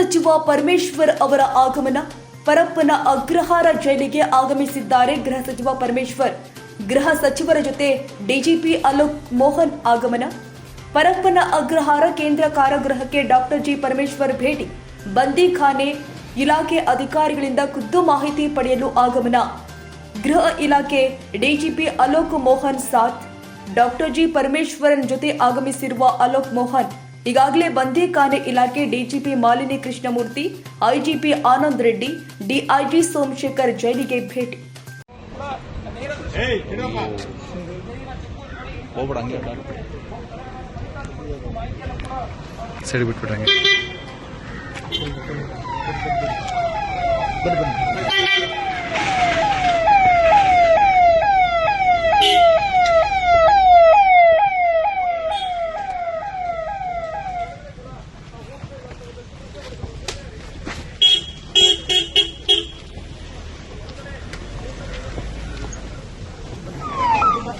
ಸಚಿವ ಪರಮೇಶ್ವರ್ ಅವರ ಆಗಮನ, ಪರಪ್ಪನ ಅಗ್ರಹಾರ ಜೈಲಿಗೆ ಆಗಮಿಸಿದ್ದಾರೆ ಗೃಹ ಸಚಿವ ಪರಮೇಶ್ವರ್. ಗೃಹ ಸಚಿವರ ಜೊತೆ ಡಿಜಿಪಿ ಅಲೋಕ್ ಮೋಹನ್ ಆಗಮನ, ಪರಪ್ಪನ ಅಗ್ರಹಾರ ಕೇಂದ್ರ ಕಾರಾಗೃಹಕ್ಕೆ ಡಾಕ್ಟರ್ ಜಿ ಪರಮೇಶ್ವರ್ ಭೇಟಿ ಬಂದಿಖಾನೆ ಇಲಾಖೆ ಅಧಿಕಾರಿಗಳಿಂದ ಖುದ್ದು ಮಾಹಿತಿ ಪಡೆಯಲು ಆಗಮನ. ಗೃಹ ಇಲಾಖೆ ಡಿಜಿಪಿ ಅಲೋಕ್ ಮೋಹನ್ ಸಾಥ್, ಡಾಕ್ಟರ್ ಜಿ ಪರಮೇಶ್ವರನ್ ಜೊತೆ ಆಗಮಿಸಿರುವ ಅಲೋಕ್ ಮೋಹನ್. ಈಗಾಗಲೇ ಬಂದಿಖಾನೆ ಇಲಾಖೆ DGP Malini Krishnamurthy, IGP Anand Reddy, DIG Somashekar ಜೈಲಿಗೆ ಭೇಟಿ. ಹೋಗ್ಬಿಡ, ಹಂಗೆ.